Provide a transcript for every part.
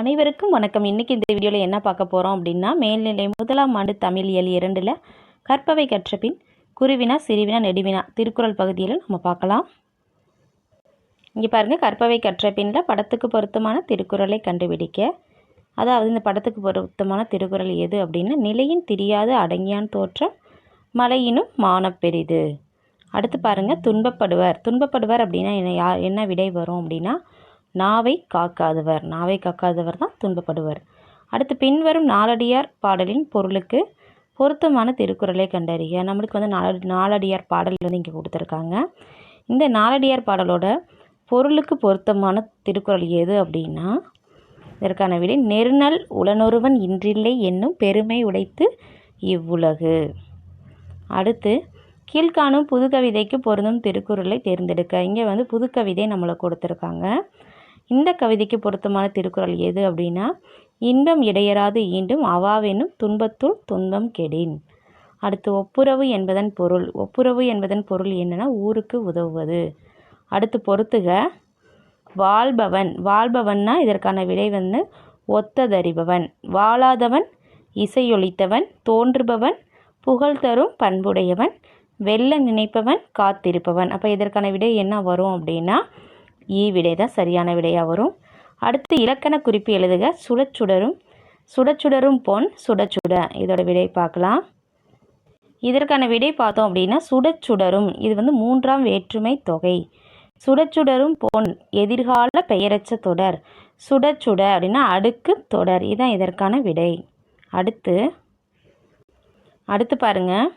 அனைவருக்கும் வணக்கம். இன்றைக்கி இந்த வீடியோவில் என்ன பார்க்க போகிறோம் அப்படின்னா மேல்நிலை முதலாம் ஆண்டு தமிழ் இயல் இரண்டில் கற்பவை கற்ற பின் குருவினா சிறுவினா நெடுவினா திருக்குறள் பகுதியில் நம்ம பார்க்கலாம். இங்கே பாருங்கள் கற்பவை கற்ற பின்னில் படத்துக்கு பொருத்தமான திருக்குறளை கண்டுபிடிக்க. அதாவது இந்த படத்துக்கு பொருத்தமான திருக்குறள் எது அப்படின்னா நிலையின் தெரியாத அடங்கியான் தோற்றம் மலையினும் மானப்பெரிது அடுத்து பாருங்கள் துன்பப்படுவர். துன்பப்படுவர் அப்படின்னா என்ன யா என்ன விடை வரும் அப்படின்னா நாவை காக்காதவர். நாவை காக்காதவர் தான் துன்பப்படுவர். அடுத்து பின்வரும் நாலடியார் பாடலின் பொருளுக்கு பொருத்தமான திருக்குறளை கண்டறிய நம்மளுக்கு வந்து நால நாலடியார் பாடல் வந்து இங்கே கொடுத்துருக்காங்க. இந்த நாலடியார் பாடலோட பொருளுக்கு பொருத்தமான திருக்குறள் எது அப்படின்னா இதற்கான விடை நெருநல் உளனொருவன் இன்றில்லை என்னும் பெருமை உடைத்து இவ்வுலகு. அடுத்து கீழ்காணும் புதுக்கவிதைக்கு பொருந்தும் திருக்குறளை தேர்ந்தெடுக்க. இங்கே வந்து புதுக்கவிதை நம்மளை கொடுத்துருக்காங்க. இந்த கவிதைக்கு பொருத்தமான திருக்குறள் எது அப்படின்னா இன்பம் இடையராது ஈண்டும் அவாவெனும் துன்பத்துள் துன்பம் கெடின் அடுத்து ஒப்புரவு என்பதன் பொருள் ஒப்புரவு என்பதன் பொருள் என்னென்னா ஊருக்கு உதவுவது அடுத்து பொறுத்துக வாழ்பவன் வாழ்பவன்னா இதற்கான விடை வந்து ஒத்ததறிபவன் வாழாதவன் இசையொலித்தவன் தோன்றுபவன் புகழ் தரும் பண்புடையவன் வெல்ல நினைப்பவன் காத்திருப்பவன் அப்போ இதற்கான விடை என்ன வரும் அப்படின்னா ஈ விடை தான் சரியான விடையாக வரும். அடுத்து இலக்கண குறிப்பு எழுதுக. சுடச்சுடரும் சுடச்சுடரும் பொன் சுடச்சுட. இதோட விடை பார்க்கலாம். இதற்கான விடை பார்த்தோம் அப்படின்னா சுடச்சுடரும். இது வந்து மூன்றாம் வேற்றுமை தொகை. சுடச்சுடரும் பொன் எதிர்கால பெயரச்ச தொடர். சுடச்சுட அப்படின்னா அடுக்கு தொடர். இதுதான் இதற்கான விடை. அடுத்து அடுத்து பாருங்க.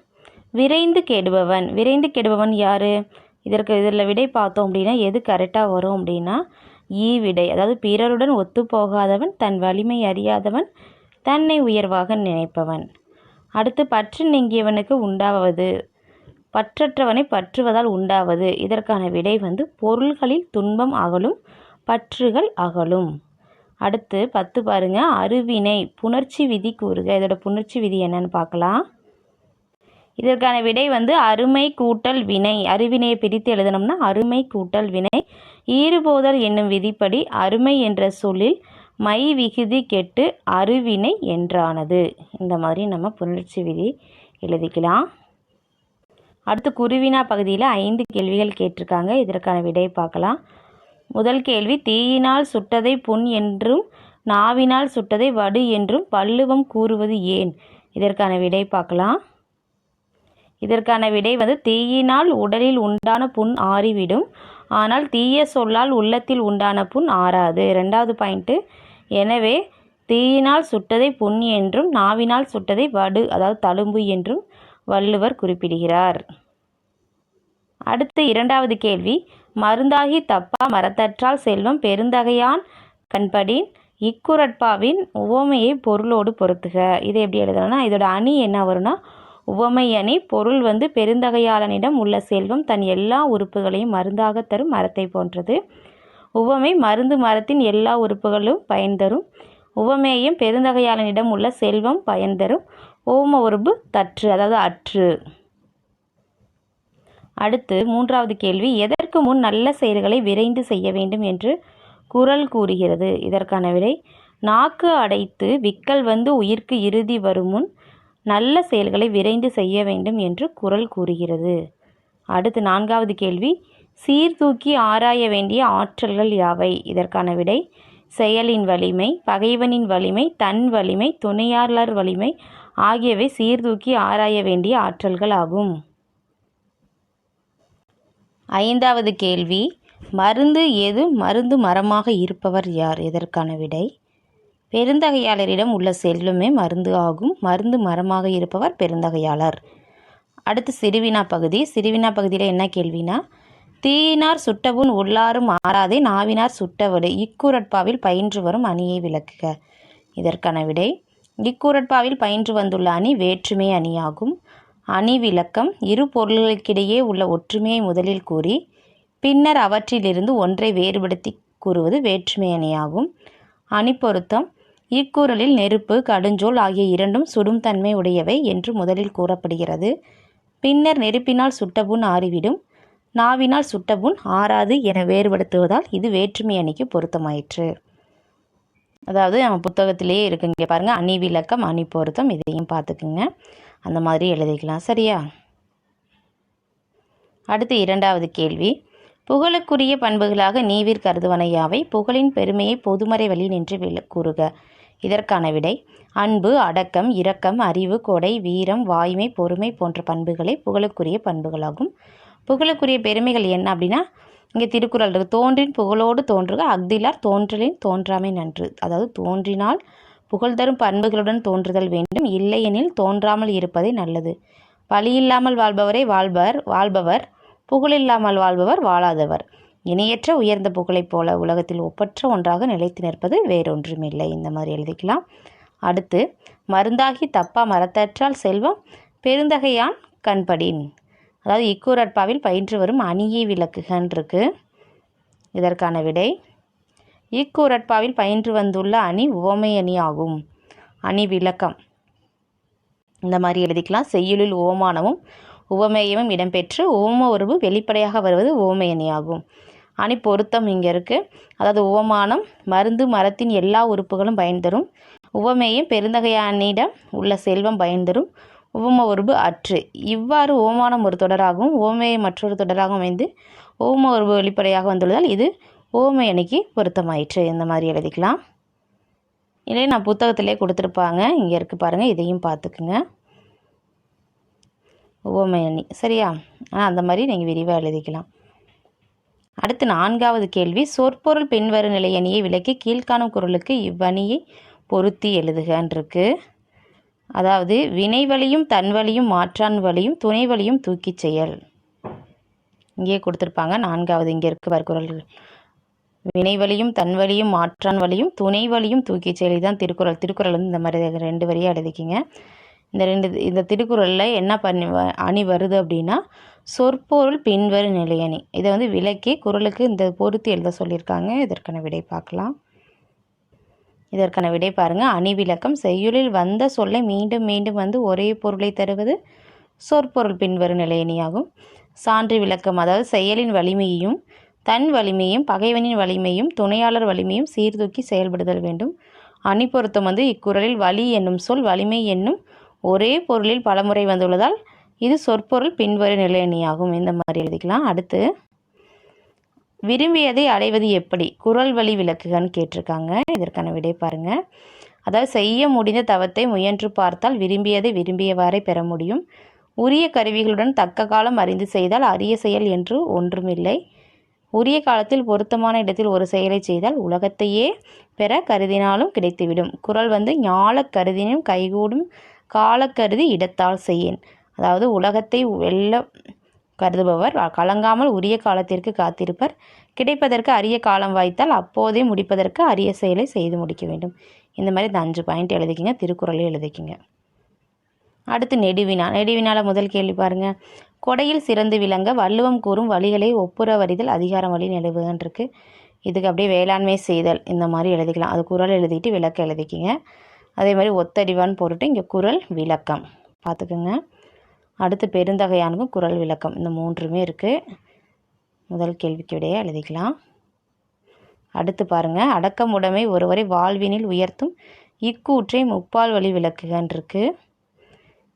விரைந்து கெடுபவன். விரைந்து கெடுபவன் யார்? இதற்கு இதில் விடை பார்த்தோம் அப்படின்னா எது கரெக்டாக வரும் அப்படின்னா ஈ விடை. அதாவது பிறருடன் ஒத்துப்போகாதவன் தன் வலிமை அறியாதவன் தன்னை உயர்வாக நினைப்பவன். அடுத்து பற்று நீங்கியவனுக்கு உண்டாவது. பற்றற்றவனை பற்றுவதால் உண்டாவது. இதற்கான விடை வந்து பொருள்களில் துன்பம் அகலும் பற்றுகள் அகலும். அடுத்து பத்து பாருங்க. அருவினை புணர்ச்சி விதி கூறுக. இதோட புணர்ச்சி விதி என்னன்னு பார்க்கலாம். இதற்கான விடை வந்து அருமை கூட்டல் வினை. அறிவினையை பிரித்து எழுதணும்னா அருமை கூட்டல் வினை. ஈறுபோதல் என்னும் விதிப்படி அருமை என்ற சொல்லில் மை விகுதி கெட்டு அருவினை என்றானது. இந்த மாதிரி நம்ம புணர்ச்சி விதி எழுதிக்கலாம். அடுத்து குருவினா பகுதியில் ஐந்து கேள்விகள் கேட்டிருக்காங்க. இதற்கான விடை பார்க்கலாம். முதல் கேள்வி தீயினால் சுட்டதை புண் என்றும் நாவினால் சுட்டதை வடு என்றும் பல்லுவம் கூறுவது ஏன்? இதற்கான விடை பார்க்கலாம். இதற்கான விடை வந்து தீயினால் உடலில் உண்டான புண் ஆறிவிடும். ஆனால் தீய சொல்லால் உள்ளத்தில் உண்டான புண் ஆறாது. ரெண்டாவது பாயிண்ட்டு எனவே தீயினால் சுட்டதை புண் என்றும் நாவினால் சுட்டதை வடு அதாவது தழும்பு என்றும் வள்ளுவர் குறிப்பிடுகிறார். அடுத்து இரண்டாவது கேள்வி. மருந்தாகி தப்பா மரத்தற்றால் செல்வம் பெருந்தகையான் கண்படின் இக்குரட்பாவின் உவமையை பொருளோடு பொருத்துக. இதை எப்படி எழுதணும்னா இதோட அணி என்ன வரும்னா உவமையணி பொருள் வந்து பெருந்தகையாளனிடம் உள்ள செல்வம் தன் எல்லா உறுப்புகளையும் மருந்தாக தரும் மரத்தை போன்றது. உவமை மருந்து மரத்தின் எல்லா உறுப்புகளும் பயன் தரும். உவமேயம் பெருந்தகையாளனிடம் உள்ள செல்வம் பயன் தரும். ஓம உறுப்பு தற்று அதாவது அற்று. அடுத்து மூன்றாவது கேள்வி எதற்கு முன் நல்ல செயல்களை விரைந்து செய்ய வேண்டும் என்று குரல் கூறுகிறது. இதற்கான விடை நாக்கு அடைத்து விக்கல் வந்து உயிர்க்கு இறுதி வரும் முன் நல்ல செயல்களை விரைந்து செய்ய வேண்டும் என்று குரல் கூறுகிறது. அடுத்து நான்காவது கேள்வி. சீர்தூக்கி ஆராய வேண்டிய ஆற்றல்கள் யாவை? இதற்கான விடை செயலின் வலிமை பகைவனின் வலிமை தன் வலிமை துணையாளர் வலிமை ஆகியவை சீர்தூக்கி ஆராய வேண்டிய ஆற்றல்கள் ஆகும். ஐந்தாவது கேள்வி. மருந்து எது மருந்து மரமாக இருப்பவர் யார்? இதற்கான விடை பெருந்தகையாளரிடம் உள்ள செல்வமே மருந்து ஆகும். மருந்து மரமாக இருப்பவர் பெருந்தகையாளர். அடுத்து சிறுவினா பகுதி. சிறுவினா பகுதியில் என்ன கேள்வினா தீயினார் சுட்டவுன் உள்ளாரும் ஆறாதே நாவினார் சுட்டவடு. இக்குரட்பாவில் பயின்று வரும் அணியை விளக்குக. இதற்கான விடை இக்குரட்பாவில் பயின்று வந்துள்ள அணி வேற்றுமை அணியாகும். அணி விளக்கம் இரு பொருள்களுக்கிடையே உள்ள ஒற்றுமையை முதலில் கூறி பின்னர் அவற்றிலிருந்து ஒன்றை வேறுபடுத்தி கூறுவது வேற்றுமை அணியாகும். அணி இக்குறளில் நெருப்பு கடுஞ்சோல் ஆகிய இரண்டும் சுடும் தன்மை உடையவை என்று முதலில் கூறப்படுகிறது. பின்னர் நெருப்பினால் சுட்டபுண் ஆறிவிடும். நாவினால் சுட்டபுண் ஆறாது என வேறுபடுத்துவதால் இது வேற்றுமை அணிக்கு பொருத்தமாயிற்று. அதாவது நம்ம புத்தகத்திலேயே இருக்குங்க பாருங்கள் அணி விளக்கம் அணி பொருத்தம் இதையும் பார்த்துக்குங்க. அந்த மாதிரி எழுதிக்கலாம். சரியா? அடுத்து இரண்டாவது கேள்வி. புகழுக்குரிய பண்புகளாக நீவிற் கருதுவன யாவை? புகழின் பெருமையை பொதுமறை வழி நின்று கூறுக. இதற்கான விடை அன்பு அடக்கம் இரக்கம் அறிவு கொடை வீரம் வாய்மை பொறுமை போன்ற பண்புகளே புகழுக்குரிய பண்புகளாகும். புகழுக்குரிய பெருமைகள் என்ன அப்படின்னா இங்கே திருக்குறள் இருக்குது தோன்றின் புகழோடு தோன்றுக அக்திலார் தோன்றலின் தோன்றாமை நன்று. அதாவது தோன்றினால் புகழ் தரும் பண்புகளுடன் தோன்றுதல் வேண்டும். இல்லையெனில் தோன்றாமல் இருப்பதே நல்லது. பழியில்லாமல் வாழ்பவரை வாழ்பவர் வாழ்பவர். புகழில்லாமல் வாழ்பவர் வாழாதவர். இணையற்ற உயர்ந்த புகழைப் போல உலகத்தில் ஒப்பற்ற ஒன்றாக நிலைத்து நிற்பது வேறொன்றுமில்லை. இந்த மாதிரி எழுதிக்கலாம். அடுத்து மருந்தாகி தப்பா மரத்தற்றால் செல்வம் பெருந்தகையான் கண்படின். அதாவது இக்கூரட்பாவில் பயின்று வரும் அணியை விளக்குகன் இருக்கு. இதற்கான விடை இக்கூரட்பாவில் பயின்று வந்துள்ள அணி உவமை அணி ஆகும். அணி விளக்கம். இந்த மாதிரி எழுதிக்கலாம். செய்யுளில் உவமானமும் உவமேயமும் இடம்பெற்று உவம உறவு வெளிப்படையாக வருவது உவமையணியாகும் அணி பொருத்தம் இங்கே இருக்குது அதாவது உவமானம் மருந்து மரத்தின் எல்லா உறுப்புகளும் பயன் தரும் உவமேயும் பெருந்தகையானிடம் உள்ள செல்வம் பயன் தரும் உவம உருபு அற்று. இவ்வாறு உவமானம் ஒரு தொடராகவும் உவமையை மற்றொரு தொடராகவும் அமைந்து உவம உருபு வெளிப்படையாக வந்துள்ளதால் இது உவமை அணிக்கு பொருத்தமாயிற்று. இந்த மாதிரி எழுதிக்கலாம். இல்லை நான் புத்தகத்திலே கொடுத்துருப்பாங்க. இங்கே இருக்குது பாருங்கள் இதையும் பார்த்துக்குங்க. உவமை அணி. சரியா? ஆனால் அந்த மாதிரி நீங்கள் விரிவாக எழுதிக்கலாம். அடுத்து நான்காவது கேள்வி சொற்பொருள் பின்வரும் நிலை அணியை விளக்கி கீழ்காணும் குரலுக்கு இவ்வணியை பொருத்தி எழுதுகன்றிருக்கு. அதாவது வினை தன்வழியும் மாற்றான் வழியும் துணை வழியும் தூக்கிச் செயல். இங்கே கொடுத்துருப்பாங்க நான்காவது இங்கே இருக்கு பாரு குரல்கள். வினை தன் மாற்றான் வழியும் துணை வழியும் தூக்கிச் செயல். தான் திருக்குறள். திருக்குறள் வந்து இந்த மாதிரி ரெண்டு வரியாக எழுதிக்கிங்க. இந்த ரெண்டு இந்த திருக்குறளில் என்ன பண்ணி வ- அணி வருது அப்படின்னா சொற்பொருள் பின்வரும் நிலையணி. இதை வந்து விளக்கி குறளுக்கு இந்த பொருத்தி எழுத சொல்லியிருக்காங்க. இதற்கான விடை பார்க்கலாம். இதற்கான விடை பாருங்க. அணி விளக்கம் செய்யுளில் வந்த சொல்லை மீண்டும் மீண்டும் வந்து ஒரே பொருளை தருவது சொற்பொருள் பின்வரும் நிலையணியாகும். சான்று விளக்கம். அதாவது செயலின் வலிமையையும் தன் வலிமையும் பகைவனின் வலிமையும் துணையாளர் வலிமையும் சீர்தூக்கி செயல்படுதல் வேண்டும். அணி பொருத்தம் வந்து இக்குறளில் வலி என்னும் சொல் வலிமை என்னும் ஒரே பொருளில் பலமுறை வந்துள்ளதால் இது சொற்பொருள் பின்வரும் நிலையணியாகும். இந்த மாதிரி எழுதிக்கலாம். அடுத்து விரும்பியதை அடைவது எப்படி? குரல் வழி விளக்குகன்னு கேட்டிருக்காங்க. இதற்கான விடை பாருங்க. அதாவது செய்ய முடிந்த தவத்தை முயன்று பார்த்தால் விரும்பியதை விரும்பியவாறே பெற முடியும். உரிய கருவிகளுடன் தக்க காலம் அறிந்து செய்தால் அரிய செயல் என்று ஒன்றுமில்லை. உரிய காலத்தில் பொருத்தமான இடத்தில் ஒரு செயலை செய்தால் உலகத்தையே பெற கருதினாலும் கிடைத்துவிடும். குரல் வந்து ஞாழக் கருதினும் கைகூடும் காலக்கருதி இடத்தால் செய்யேன். அதாவது உலகத்தை வெல்ல கருதுபவர் கலங்காமல் உரிய காலத்திற்கு காத்திருப்பர். கிடைப்பதற்கு அரிய காலம் வாய்த்தால் அப்போதே முடிப்பதற்கு அரிய செயலை செய்து முடிக்க வேண்டும். இந்த மாதிரி இந்த அஞ்சு பாயிண்ட் எழுதிக்கிங்க திருக்குறளை எழுதிக்கிங்க. அடுத்து நெடுவினா நெடுவினால முதல் கேள்வி பாருங்க. கொடையில் சிறந்து விளங்க வள்ளுவம் கூறும் வழிகளை ஒப்புற வரிதல் அதிகாரம் வழி நிலவுகன் இருக்கு. இதுக்கு அப்படியே வேளாண்மை செய்தல் இந்த மாதிரி எழுதிக்கலாம். அது குரல் எழுதிட்டு விளக்கம் எழுதிக்கிங்க. அதே மாதிரி ஒத்தடிவான்னு பொருட்டு இங்கே குறள் விளக்கம். பார்த்துக்குங்க அடுத்து பெருந்தகையானுக்கும் குரல் விளக்கம். இந்த மூன்றுமே இருக்குது முதல் கேள்விக்கு விடையே எழுதிக்கலாம். அடுத்து பாருங்க. அடக்கமுடைமை ஒருவரை வாழ்வினில் உயர்த்தும் இக்கூற்றை முப்பால் வழி விளக்குகன்றிருக்கு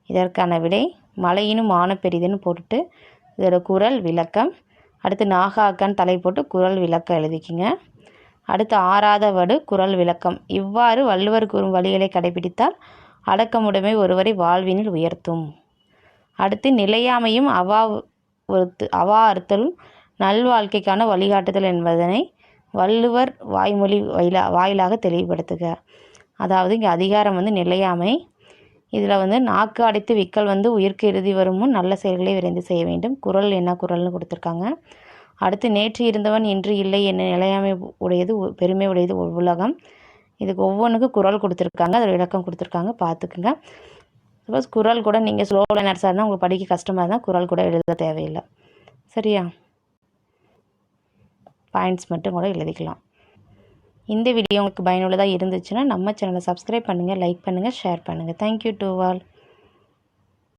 இதற்கான விடை மலையினும் மான பெரிதுன்னு போட்டுட்டு இதோட குரல் விளக்கம். அடுத்து நாகாக்கன் தலை போட்டு குரல் விளக்கம் எழுதிக்கிங்க. அடுத்து ஆறாத வடு குரல் விளக்கம். இவ்வாறு வள்ளுவர் கூறும் வழிகளை கடைபிடித்தால் அடக்கமுடைமை ஒருவரை வாழ்வினில் உயர்த்தும். அடுத்து நிலையாமையும் அவா ஒருத்து அவா அறுத்தலும் நல்வாழ்க்கைக்கான வழிகாட்டுதல் என்பதனை வள்ளுவர் வாய்மொழி வாயிலா வாயிலாக தெளிவுபடுத்துக. அதாவது இங்கே அதிகாரம் வந்து நிலையாமை. இதில் வந்து நாக்கு அடைத்து விக்கல் வந்து உயிர்க்கு இறுதி வரும் முன் நல்ல செயல்களை விரைந்து செய்ய வேண்டும். குறள் என்ன குரல்னு கொடுத்துருக்காங்க. அடுத்து நேற்று இருந்தவன் இன்று இல்லை என்ன நிலையாமை உடையது பெருமை உடையது உலகம். இதுக்கு ஒவ்வொன்றுக்கும் குரல் கொடுத்துருக்காங்க அதோட விளக்கம் கொடுத்துருக்காங்க. பார்த்துக்குங்க. சப்போஸ் குரல் கூட நீங்கள் ஸ்லோ லேனர்ஸாக இருந்தால் உங்களுக்கு படிக்க கஷ்டமாக இருந்தால் குரல் கூட எழுத தேவையில்லை. சரியா? பாயிண்ட்ஸ் மட்டும் கூட எழுதிக்கலாம். இந்த வீடியோ உங்களுக்கு பயனுள்ளதாக இருந்துச்சுன்னா நம்ம சேனலை சப்ஸ்கிரைப் பண்ணுங்கள் லைக் பண்ணுங்கள் ஷேர் பண்ணுங்கள் தேங்க்யூ டு ஆல்